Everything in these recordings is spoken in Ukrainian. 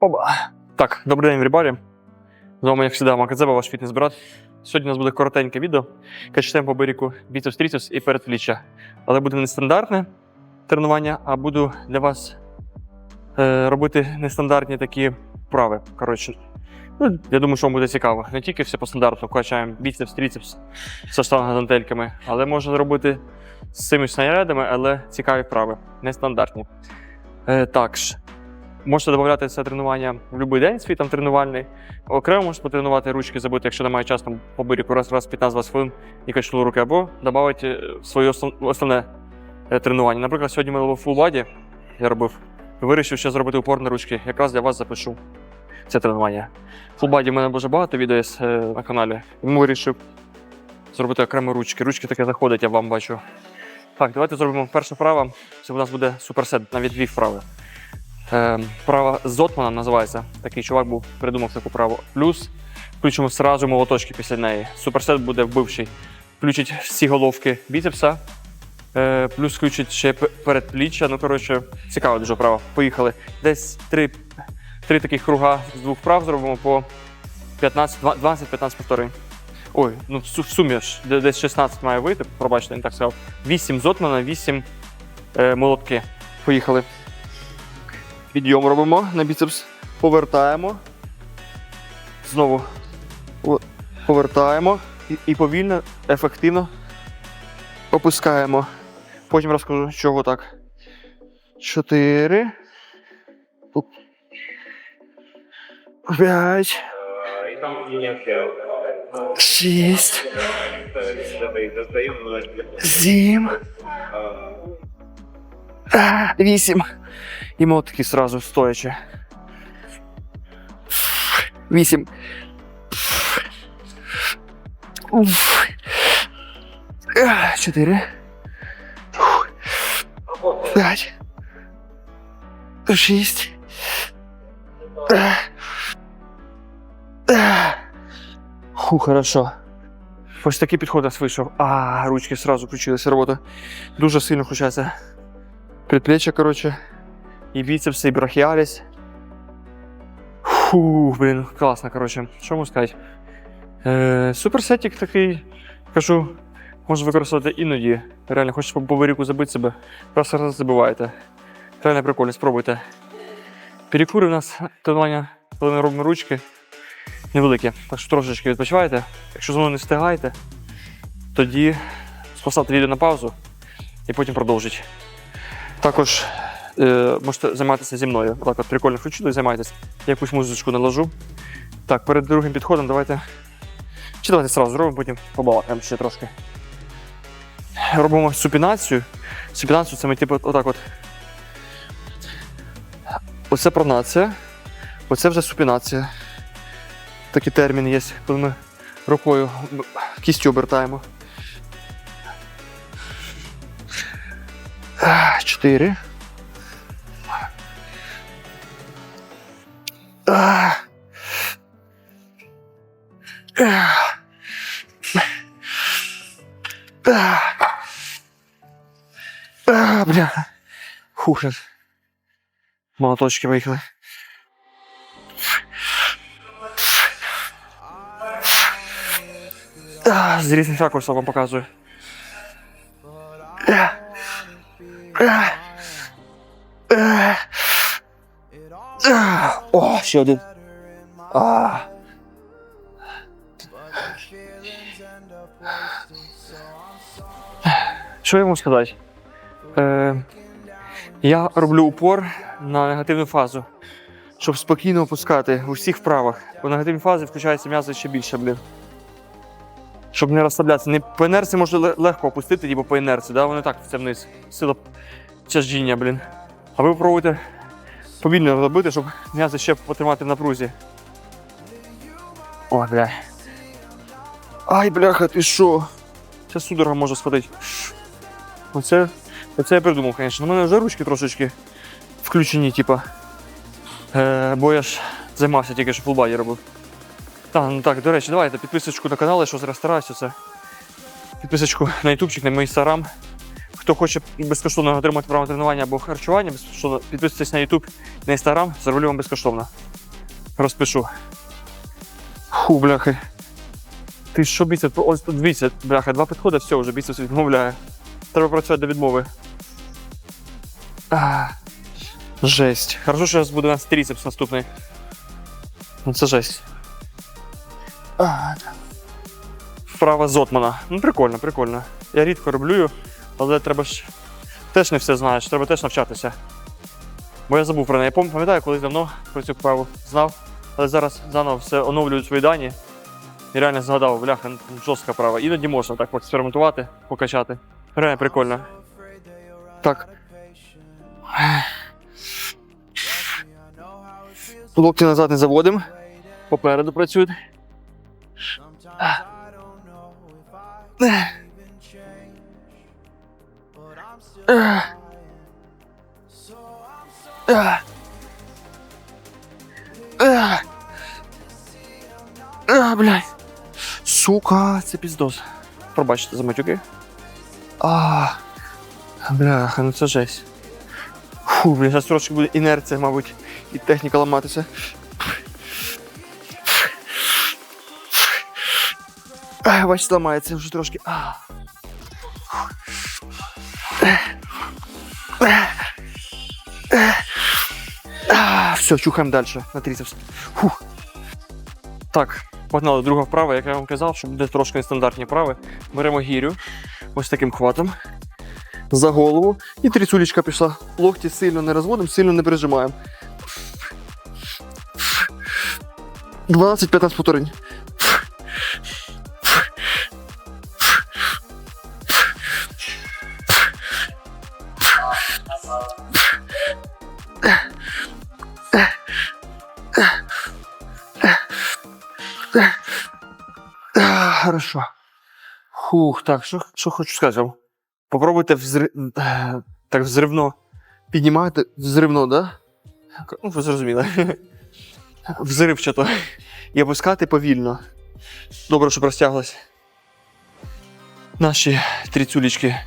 Оба. Так, добрий день, рибарі. З вами, як завжди, Макадзеба, ваш фітнес-брат. Сьогодні у нас буде коротеньке відео. Качаємо по берегу біцепс, тріцепс і передпліччя. Але буде не стандартне тренування, а буду для вас е, робити нестандартні такі вправи. Коротше, ну, я думаю, що вам буде цікаво. Не тільки все по стандарту качаємо біцепс, тріцепс з штангантельками, але можна зробити з цими снарядами, але цікаві вправи, нестандартні. Е, також Можете додати це тренування в будь-який день, свій там тренувальний. Окремо можете потренувати ручки, забути, якщо немає часу там, по берегу раз раз 15-20 хвилин і качнули руки, або додати своє основ- основне е, тренування. Наприклад, сьогодні ми full body, я робив. Вирішив ще зробити упор на ручки. Якраз для вас запишу це тренування. Body в мене дуже багато відео є е, на каналі. Тому вирішив зробити окремо ручки. Ручки таке заходять, я вам бачу. Так, давайте зробимо перша вправа. Це у нас буде суперсет, навіть дві вправи. Е, Права Зотмана називається. Такий чувак був, придумав таку праву. Плюс включимо сразу молоточки після неї. Суперсет буде вбивший. Включить всі головки біцепса, е, плюс включить ще передпліччя. Ну, коротше, цікаво дуже вправа. Поїхали. Десь три, три таких круга з двох вправ зробимо по 15, 12-15 повторень. Ой, ну в су- сумі ж десь 16 має вийти, пробачте, не так сказав. 8 зотмана, 8 е, молотки. Поїхали. Підйом робимо на біцепс. Повертаємо. Знову повертаємо і, повільно, ефективно опускаємо. Потім розкажу, чого так. Чотири. П'ять. Шість. Сім. Вісім. І мотки сразу стоячи. Вісім. Чотири. П'ять. Шість. Фу, хорошо. Ось такий підход вийшов. А, ручки сразу включилися робота. Дуже сильно включається. Предплечья, короче. І біцепси, і брахіаліс. Фу, блін, класно, коротше. Що можу сказати? Е, суперсетік такий, кажу, можна використовувати іноді. Реально, хочеш по виріку забити себе, раз раз забиваєте. Реально прикольно, спробуйте. Перекури в нас тренування, коли ми робимо ручки невеликі. Так що трошечки відпочивайте. Якщо знову не встигаєте, тоді поставте відео на паузу і потім продовжіть. Також е, можете займатися зі мною. Так от прикольно включили і займайтесь. Я якусь музичку наложу. Так, перед другим підходом давайте. Чи давайте зразу зробимо, потім побалакаємо ще трошки. Робимо супінацію. Супінацію це ми типу отак от. Оце пронація. Оце вже супінація. Такий термін є, коли ми рукою кістю обертаємо. А, Чотири. А. А. А. А, Бля. Фух. щас. Молоточки виїхали. А, З різних ракурсів вам показую. О, ще один. А. Що я можу сказати? Е, я роблю упор на негативну фазу, щоб спокійно опускати у всіх вправах. У негативній фазі включається м'ясо ще більше, блін. Щоб не розслаблятися. Не, по інерції можна легко опустити, ніби по інерції, да? вони так це вниз. Сила тяжіння, блін. А ви пробуйте повільно робити, щоб м'ясо ще потримати в напрузі. Ой, бля. Ай, бляха, ти що? Це судорога може сходити. Оце, оце я придумав, звісно. У мене вже ручки трошечки включені, типа. Е, бо я ж займався тільки що фулбаді робив. Так, ну так, до речі, давайте підписочку на канал, я що зараз стараюся це. Підписочку на ютубчик, на мій інстаграм. Хто хоче безкоштовно отримати право тренування або харчування, безкоштовно підписуйтесь на YouTube, на Instagram, зроблю вам безкоштовно. Розпишу. Фу, бляхи. Ти що біцеп? Ось тут дивіться, бляха, два підходи, все, вже біцепс відмовляє. Треба працювати до відмови. А, жесть. Хорошо, що зараз буде у нас тріцепс наступний. Ну це жесть. Вправа Зотмана. Ну, прикольно, прикольно. Я рідко роблю, але треба ж. Теж не все знаєш, треба теж навчатися. Бо я забув про неї. Я пам'ятаю, колись давно про цю вправу знав, але зараз заново все оновлюю свої дані. І реально згадав, бляха, ну, жорстка права. Іноді можна так поекспериментувати, покачати. Реально прикольно. Так. Локті назад не заводимо. Попереду працюють. Блядь. Сука, це піздос. Пробачте за матюки. А, бляха, ну це жесть. Фу, блін, зараз трошки буде інерція, мабуть, і техніка ламатися. Бачите, ламається вже трошки. Все, чухаємо далі на трицепс. Фух. Так, погнали друга вправа, як я вам казав, що буде трошки нестандартні вправи. Беремо гірю ось таким хватом за голову. І трицулечка пішла. Локті сильно не розводимо, сильно не прижимаємо. 12-15 повторень. Хорошо. Хух, так, що, що хочу сказати. Попробуйте взри... так взривно піднімати. Взривно, да? Ну, ви зрозуміли. Взривчато. І опускати повільно. Добре, що розтяглись. Наші трицюлічки.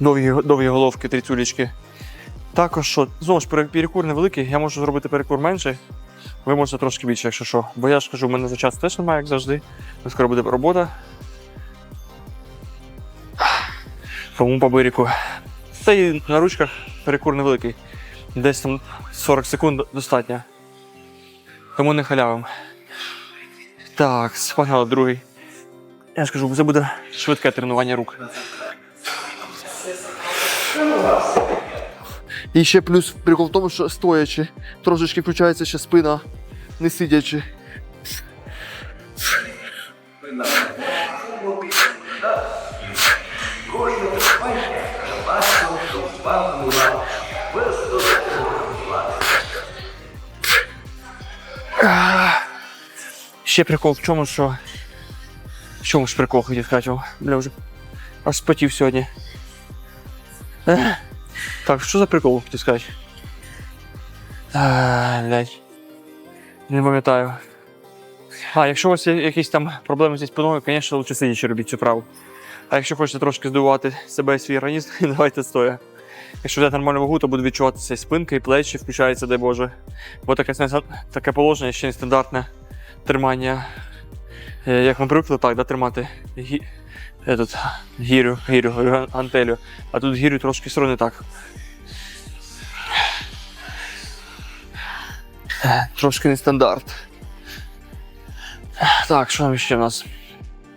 Довгі, довгі головки трицюлічки. Також що, знову ж перекур невеликий, я можу зробити перекур менший. Ви можете трошки більше, якщо що. Бо я ж кажу, в мене за час теж немає, як завжди. Скоро буде робота. Тому по бирику. Та на ручках перекур невеликий. Десь там 40 секунд достатньо. Тому не халявим. Так, погнали другий. Я ж кажу, це буде швидке тренування рук. І ще плюс прикол в тому, що стоячи, трошечки включається ще спина, не сидячи. Ще прикол в чому, що. В чому ж прикол хотів сказати? Бля, вже аж спотів сьогодні. Так, що за прикол хотів сказати? А, блядь. Не пам'ятаю. А, якщо у вас є якісь там проблеми зі спиною, звісно, лучше сидячи робіть цю праву. А якщо хочете трошки здивувати себе і свій організм, давайте стоя. Якщо взяти нормальну вагу, то буде відчуватися і спинка, і плечі включаються, дай Боже. Бо таке, таке положення ще нестандартне тримання. Е, Як ми привикли, так, да, тримати. Этот, гірю, гірю, говорю, гантелю. А тут гірю трошки все не так. Трошки не стандарт. Так, що там ще в нас?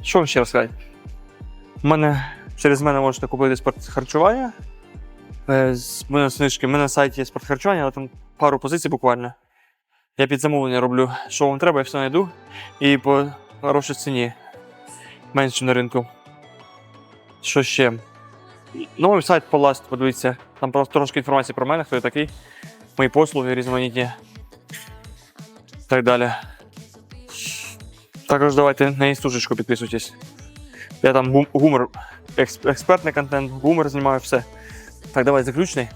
Що вам ще розказати? У мене через мене можете купити спортхарчування. Е, З мене знижки. У мене на сайті є спортхарчування, але там пару позицій буквально. Я під замовлення роблю, що вам треба, я все знайду. І по хорошій ціні. Менше на ринку. Що ще? Новий сайт Поласт, подивіться. Там просто трошки інформації про мене, хто я такий. Мої послуги різноманітні. Так далі. Також давайте на інстужечку підписуйтесь. Я там гум- гумор, експертний контент, гумор знімаю все. Так, давай заключний.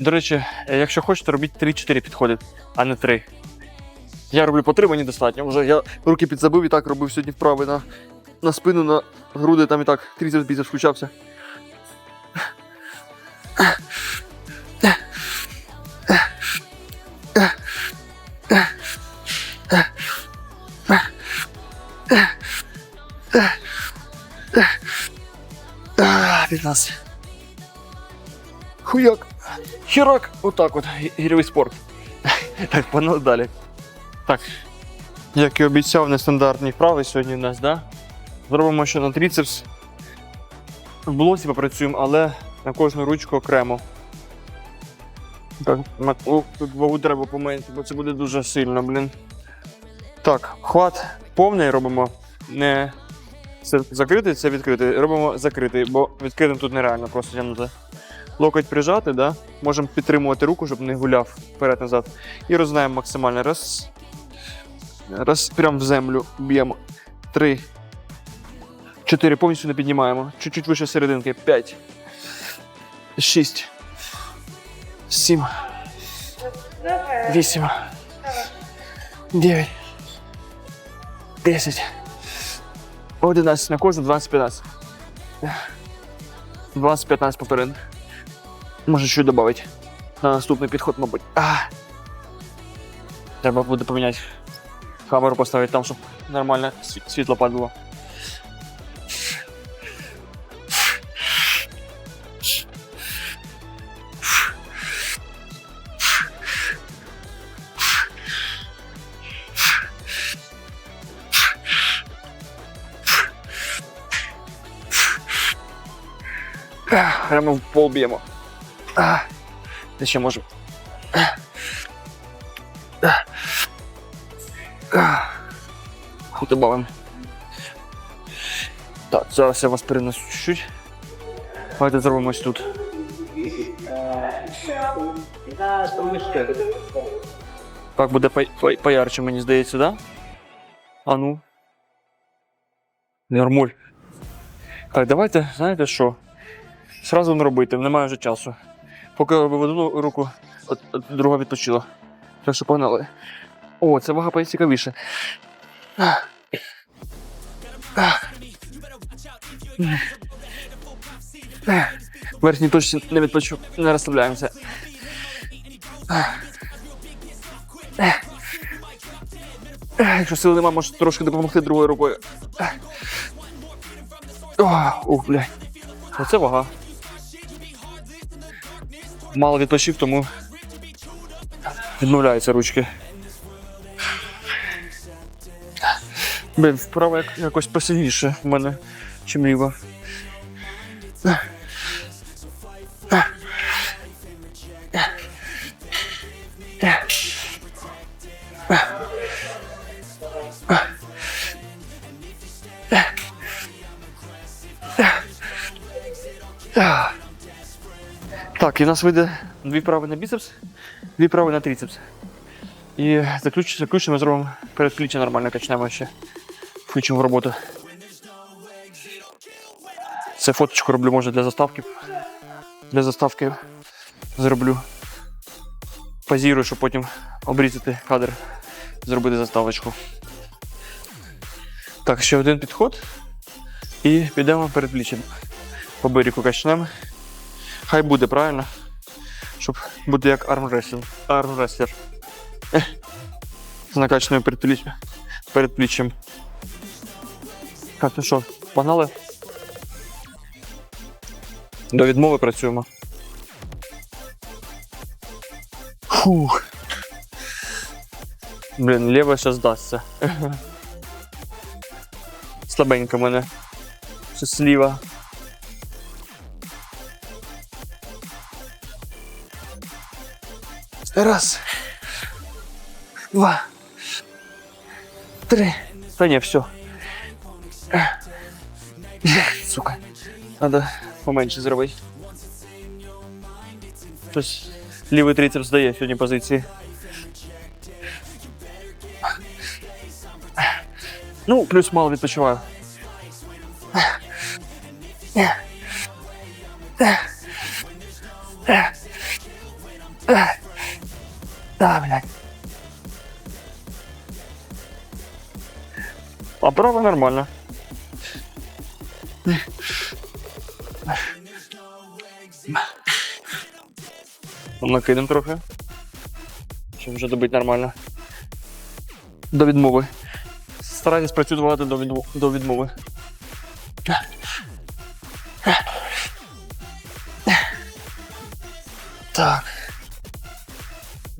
До речі, якщо хочете, робіть 3-4 підходи, а не 3. Я роблю по 3, мені достатньо. Вже я руки підзабив і так робив сьогодні вправи на, на спину, на груди там і так трізер бізнес включався. Хуяк, хірак, отак от гірьовий спорт. Так, панел далі. Так, як і обіцяв, нестандартні вправи сьогодні в нас, да? Зробимо ще на трицепс. В блоці попрацюємо, але на кожну ручку окремо. Так, о, тут вагу треба поменшити, бо це буде дуже сильно, блін. Так, хват повний робимо. Не це закритий, це відкритий. Робимо закритий, бо відкритим тут нереально просто тягнути. Локоть прижати, да? можемо підтримувати руку, щоб не гуляв вперед-назад. І розгинаємо максимально. Раз. Раз, прям в землю б'ємо. Три. Чотири. Повністю не піднімаємо. Чуть-чуть вище серединки. П'ять. Шість. Сім. Вісім. Дев'ять. Десять. 11 на кожну, 12-15. 20-15 повторин. Може щось додати. На наступний підход, мабуть. А. Треба буде поміняти. Камеру поставити там, щоб нормально сві- світло падало. Прямо в пол б'ємо. Де ще можемо. Добавимо. Так, зараз я вас перенесу чуть-чуть. Давайте зробимо ось тут. Так буде по- по- поярче, мені здається, да? А ну. Нормуль. Так, давайте, знаєте що? Сразу не робити, немає вже часу. Поки я робив одну руку, от, от друга відпочила. Так що погнали. О, це вага. Ах. Верхній точці не відпочу, не розслабляємося. Якщо сили немає, може трошки допомогти другою рукою. Ах. О, Ух, блядь. Оце вага. Мало відпочив, тому відмовляються ручки. Блін, вправа як, якось посильніше в мене, чим ліва. І в нас вийде дві вправи на біцепс, дві вправи на трицепс. І заключ, заключно ми зробимо передпліччя нормально качнемо ще. Включимо в роботу. Це фоточку роблю, може, для заставки. Для заставки зроблю. Позірую, щоб потім обрізати кадр, зробити заставочку. Так, ще один підход. І підемо перед пліччям. По берегу качнемо. Хай буде, правильно? Щоб бути як. Армрестлер. Ех. З накачаною передпліччям. Так, ну що, погнали? До відмови працюємо. Фух. Блін, ліва ще здасться. Слабенько мене. Ще сліва. Раз. Два. Три. Та ні, все. Сука. Надо поменше зробити. Щось лівий трицепс здає сьогодні позиції. Ну, плюс мало відпочиваю. Да, блядь. А право нормально. Накидем трохи. Щоб вже добити нормально. До відмови. Старайтесь працювати до відмови. До відмови.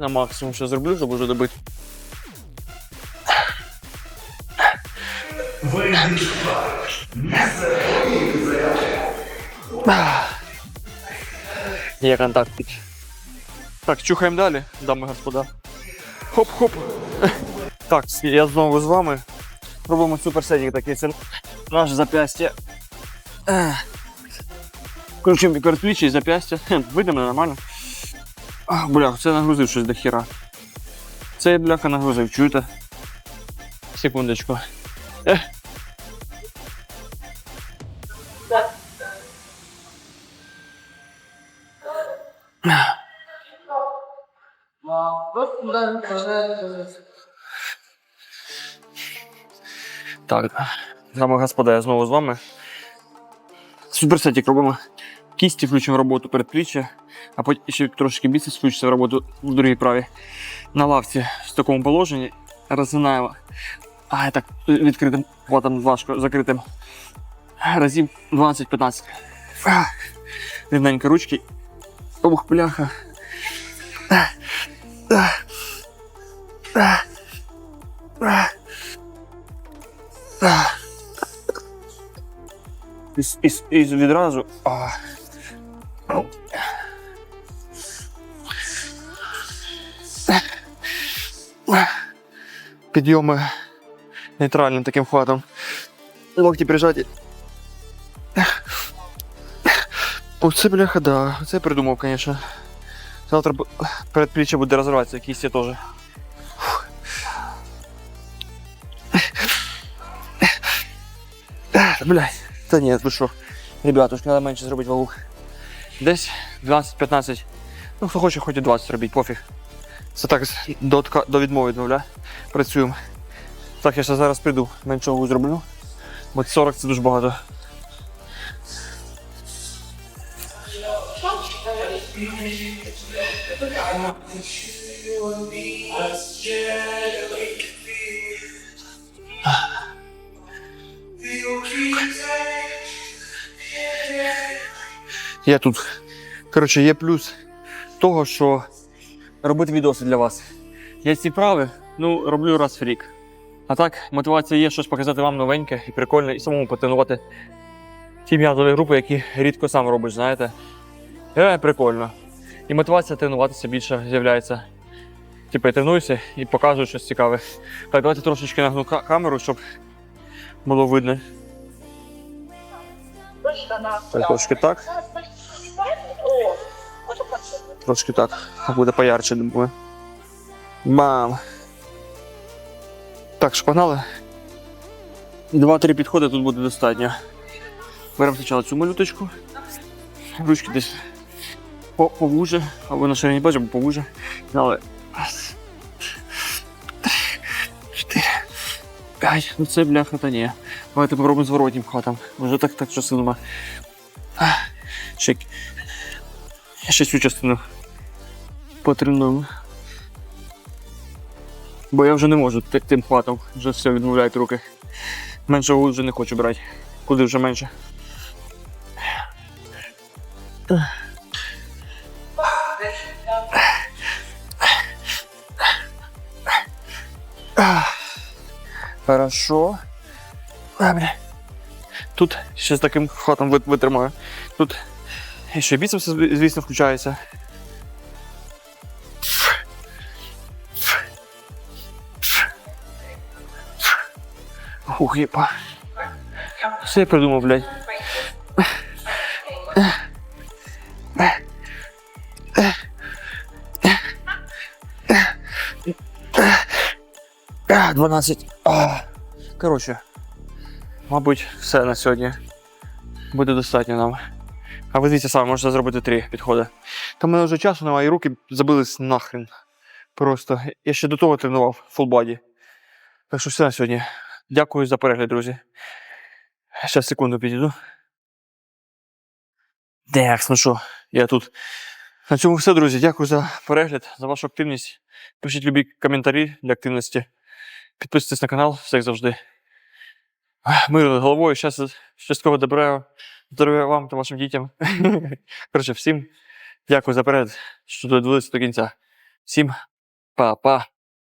На максимум ще зроблю, щоб уже добити. Є контакт. Так, чухаємо далі, дами господа. Хоп-хоп. Так, я знову з вами. Робимо суперсетік такий. Це наше зап'ястя. Ех. Включимо передпліччя і зап'ястя. Мене нормально. А, бля, це нагрузив щось до хіра. Це я, бляха нагрузив, чуєте? Секундочку. Ех. Так, дами господа, я знову з вами. Суперсетік робимо. Кісті включимо роботу передпліччя, а потім ще трошки біцепс включиться в роботу в другій праві. На лавці в такому положенні розгинаємо. А, так, відкритим, потім важко закритим. Разів 12-15. А, Рівненько ручки. Ух, бляха. А, а, а, а. А. І, і, і відразу. Підйоми нейтральним таким хватом. Локті прижаті. Оце, бляха, да. Це я придумав, звісно. Завтра передпліччя буде розриватися, кісті теж. Блядь, та ні, ви що, ребятушки, треба менше зробити вагу. Десь 12-15. Ну, хто хоче, хоч і 20 робіть, пофіг. Це так до, до відмови відмовля. Працюємо. Так, я ще зараз прийду, менше вагу зроблю. Бо 40 це дуже багато. Я тут. Коротше, є плюс того, що робити відоси для вас. Я ці вправи, ну, роблю раз в рік. А так, мотивація є щось показати вам новеньке і прикольне, і самому потренувати ті м'язові групи, які рідко сам робиш, знаєте. Е, прикольно. І мотивація тренуватися більше з'являється. Типу, я тренуюся і показую щось цікаве. Так, давайте трошечки нагну ка- камеру, щоб було видно. Трошки так. Трошки так. Буде поярче, думаю. Бам. Так, що погнали. Два-три підходи тут буде достатньо. Беремо спочатку цю малюточку. Ручки десь повуже, або на ширині бачимо, повуже. Але. Раз. Чотири. П'ять. Ну це бляха та ні. Давайте попробуємо зворотнім хатом. Може так так часу нема. А, Ще, цю частину потренуємо. Бо я вже не можу тим хватом, вже все відмовляють руки. Менше вагу вже не хочу брати. Куди вже менше. Хорошо. Тут ще з таким хватом витримаю. Тут ще біцепс, звісно, включається. Ух, єпа. Все я придумав, блядь. 12. Коротше, мабуть, все на сьогодні. Буде достатньо нам. А ви дивіться самі, можна зробити три підходи. Та в мене вже часу немає, і руки забились нахрен. Просто. Я ще до того тренував фулбаді. Так що все на сьогодні. Дякую за перегляд, друзі. Ще секунду підійду. Так, ну що, я тут. На цьому все, друзі. Дякую за перегляд, за вашу активність. Пишіть любі коментарі для активності. Підписуйтесь на канал, все як завжди. Мирно над головою, щас, щасливо доброго. Здоров'я вам та вашим дітям. Коротше, всім дякую за перегляд, що додивилися до кінця. Всім Па-па.